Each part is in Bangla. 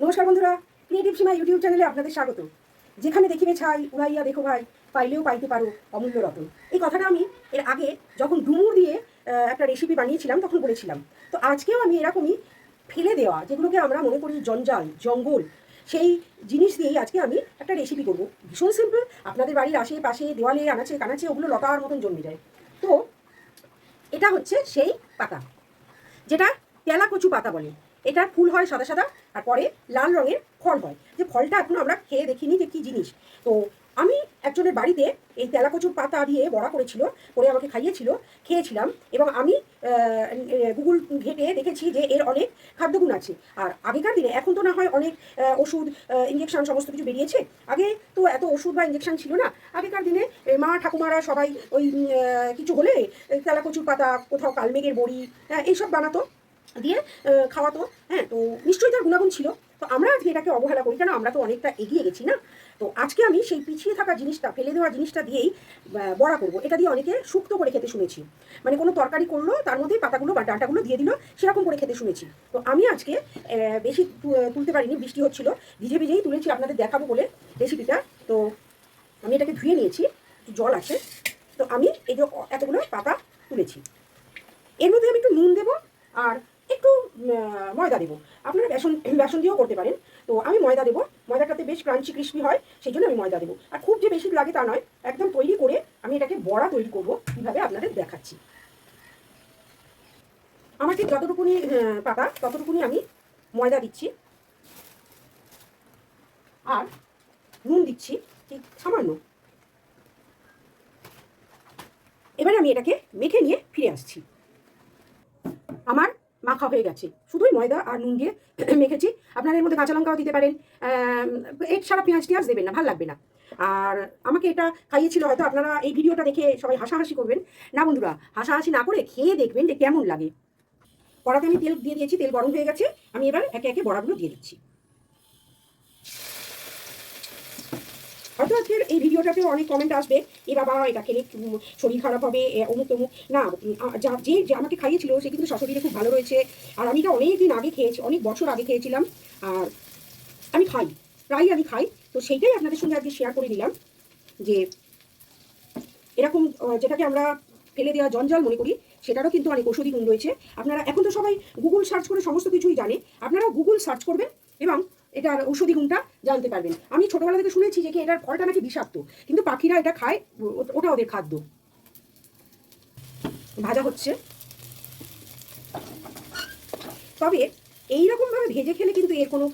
নমস্কার বন্ধুরা ক্রিয়েটিভ সীমা ইউটিউব চ্যানেলে আপনাদের স্বাগত। যেখানে দেখিবে ছাই, উড়াইয়া দেখো ভাই, পাইলেও পাইতে পারো অমূল্য রতন। এই কথাটা আমি এর আগে যখন ডুমুর দিয়ে একটা রেসিপি বানিয়েছিলাম, তখন বলেছিলাম। তো আজকেও আমি এরকমই ফেলে দেওয়া, যেগুলোকে আমরা মনে করি জঞ্জাল, জঙ্গল, সেই জিনিস দিয়েই আজকে আমি একটা রেসিপি করব। ভীষণ সিম্পল আপনাদের বাড়ির আশেপাশে, দেওয়ালে, আনাচে, কানাচে, ওগুলো লতার মতন জন্মে যায়। তো, এটা হচ্ছে সেই পাতা, যেটা তেলা কচু পাতা বলে। এটার ফুল হয় সাদা সাদা, আর পরে লাল রঙের ফল হয়। যে ফলটা এখনও আমরা খেয়ে দেখিনি যে কী জিনিস। তো আমি একজনের বাড়িতে এই তেলাকচুর পাতা দিয়ে বড়া করেছিল, করে আমাকে খাইয়েছিল, খেয়েছিলাম এবং আমি গুগল ঘেটে দেখেছি যে এর অনেক খাদ্যগুণ আছে। আর আগেকার দিনে, এখন তো না হয় অনেক ওষুধ ইঞ্জেকশন সমস্ত কিছু বেরিয়েছে। আগে তো এত ওষুধ বা ইঞ্জেকশন ছিল না। আগেকার দিনে মা ঠাকুমারা সবাই ওই কিছু হলে তেলাকচুর পাতা, কোথাও কালমেঘের বড়ি হ্যাঁ এইসব বানাতো। দিয়ে খাওয়াতো হ্যাঁ তো নিশ্চয়ই তার গুণাগুণ ছিল। তো আমরা আজকে এটাকে অবহেলা করি, কেন? আমরা তো অনেকটা এগিয়ে গেছি, না? তো আজকে আমি সেই পিছিয়ে থাকা জিনিসটা, ফেলে দেওয়া জিনিসটা দিয়েই বড়া করব। এটা দিয়ে অনেকে শুক্তো করে খেতে শুনেছি। মানে কোনো তরকারি করল, তার মধ্যে পাতাগুলো বা ডাঁটাগুলো দিয়ে দিল, সেরকম করে খেতে শুনেছি। তো আমি আজকে বেশি তুলতে পারিনি, বৃষ্টি হচ্ছিল। ভিজে ভিজেই তুলেছি, আপনাদের দেখাবো বলে রেসিপিটা তো আমি এটাকে ধুয়ে নিয়েছি জল আছে। তো আমি এই যে এতগুলো পাতা তুলেছি। এর মধ্যে আমি একটু নুন দেবো, আর ময়দা দেবো। আপনারা বেসন বেসন দিয়েও করতে পারেন। তো আমি ময়দা দেবো। ময়দাটাতে বেশ ক্রাঞ্চি ক্রিস্পি হয়, সেই জন্য আমি ময়দা দেবো। আর খুব যে বেশি লাগে তা নয়, একদম তৈরি করে আমি এটাকে বড়া তৈরি করব, কীভাবে আপনাদের দেখাচ্ছি। আমার ঠিক যতটুকুনি পাতা, ততটুকুনি আমি ময়দা দিচ্ছি। আর নুন দিচ্ছি, ঠিক সামান্য। এবারে আমি এটাকে মেখে নিয়ে ফিরে আসছি। মাখা হয়ে গেছে। শুধুই ময়দা আর নুন দিয়ে মেখেছি। আপনারা এর মধ্যে কাঁচা লঙ্কাও দিতে পারেন। এর সারা পেঁয়াজ টিয়াজ দেবেন না, ভালো লাগবে না। আর আমাকে এটা খাইয়েছিল হয়তো আপনারা এই ভিডিওটা দেখে সবাই হাসাহাসি করবেন। না বন্ধুরা, হাসাহাসি না করে খেয়ে দেখবেন যে কেমন লাগে। কড়াতে আমি তেল দিয়ে দিয়েছি, তেল গরম হয়ে গেছে। আমি এবার একে একে বড়াগুলো দিয়ে দিচ্ছি। হয়তো আজকের এই ভিডিওটাতে অনেক কমেন্ট আসবে, এ বাবা, এটা খেলে শরীর খারাপ হবে অমুক তমুক। না যা- যে যে আমাকে খাইয়েছিল, সে কিন্তু শাশুড়িটা খুব ভালো রয়েছে। আর আমি এটা অনেক দিন আগে খেয়েছি, অনেক বছর আগে খেয়েছিলাম, আর আমি খাই, প্রায়ই আমি খাই। তো সেইটাই আপনাদের সঙ্গে আজকে শেয়ার করে দিলাম, যে এরকম যেটাকে আমরা ফেলে দেওয়া জঞ্জাল মনে করি, সেটারও কিন্তু অনেক ঔষধি গুণ রয়েছে। আপনারা, এখন তো সবাই গুগল সার্চ করে সমস্ত কিছুই জানে। আপনারা গুগল সার্চ করবেন এবং এটার ঔষধি গুণটা জানতে পারবেন। আমি ছোটবেলা থেকে শুনেছি যে কি এটার ফলটা নাকি বিষাক্ত, কিন্তু পাখিরা এটা খায়, ওটা ওদের খাদ্য। ভাজা হচ্ছে। তবে এইরকমভাবে ভেজে খেলে কিন্তু এর কোনো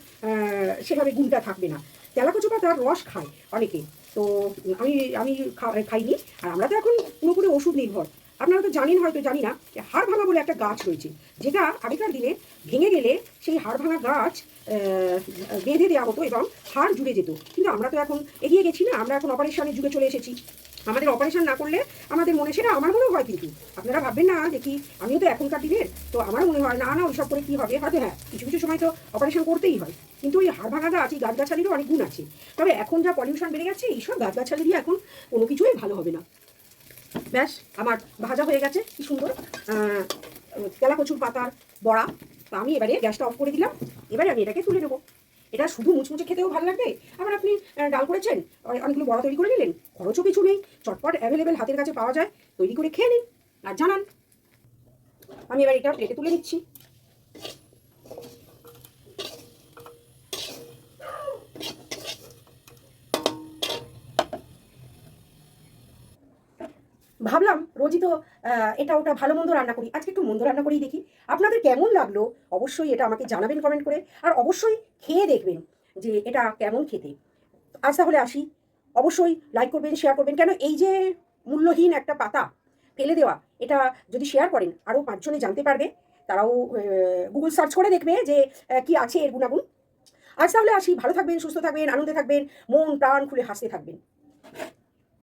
সেভাবে গুণটা থাকবে না। তেলাকচু পাতার রস খায় অনেকে। তো আমি আমি খাইনি, আর আমরা তো এখন পুরোপুরি ওষুধ নির্ভর। আপনারা তো জানেন হয়তো, জানি না, যে হাড় ভাঙা বলে একটা গাছ রয়েছে, যেটা আগেকার দিনে ভেঙে গেলে সেই হাড় ভাঙা গাছ বেঁধে দেওয়া হতো এবং হাড় জুড়ে যেত। কিন্তু আমরা তো এখন এগিয়ে গেছি না, আমরা এখন অপারেশনের যুগে চলে এসেছি। আমাদের অপারেশন না করলে আমাদের মনে সেটা আমার মনেও হয় কিন্তু। আপনারা ভাববেন না কি, আমিও তো এখনকার দিনের তো আমার মনে হয় না না, ওইসব করে কী হবে, হয়তো হ্যাঁ কিছু কিছু সময় তো অপারেশন করতেই হয়। কিন্তু ওই হাড় ভাঙা গাছ, এই গাছগাছালিরও অনেক গুণ আছে। তবে এখন যা পলিউশন বেড়ে গেছে, এইসব গাছগাছালি দিয়ে এখন কোনো কিছুই ভালো হবে না। ব্যাস, আমার ভাজা হয়ে গেছে, কি সুন্দর। তেলা কচুর পাতার বড়া। তো আমি এবারে গ্যাসটা অফ করে দিলাম। এবারে আমি এটাকে তুলে নেব। এটা শুধু মুচমুচে খেতেও ভালো লাগবে। আবার আপনি ডাল করেছেন? অনেকগুলো বড়া তৈরি করে নিলেন? খরচও কিছু নেই। চটপট অ্যাভেলেবেল হাতের কাছে পাওয়া যায়। তৈরি করে খেয়ে নিন। আর জানান। আমি এবার এটা প্লেটে তুলে নিচ্ছি। ভাবলাম, রোজই তো এটা ওটা ভালো মন্দ রান্না করি। আজকে একটু মন্দ রান্না করেই দেখি। আপনাদের কেমন লাগল? অবশ্যই এটা আমাকে জানাবেন কমেন্ট করে। আর অবশ্যই খেয়ে দেখবেন যে এটা কেমন খেতে। আজ তাহলে আসি। অবশ্যই লাইক করবেন শেয়ার করবেন। কেন এই যে মূল্যহীন একটা পাতা ফেলে দেওয়া, এটা যদি শেয়ার করেন আরও পাঁচজনে জানতে পারবে। তারাও গুগল সার্চ করে দেখবে যে কি আছে এর গুণাগুণ। আজ তাহলে আসি। ভালো থাকবেন, সুস্থ থাকবেন, আনন্দে থাকবেন, মন প্রাণ খুলে হাসতে থাকবেন।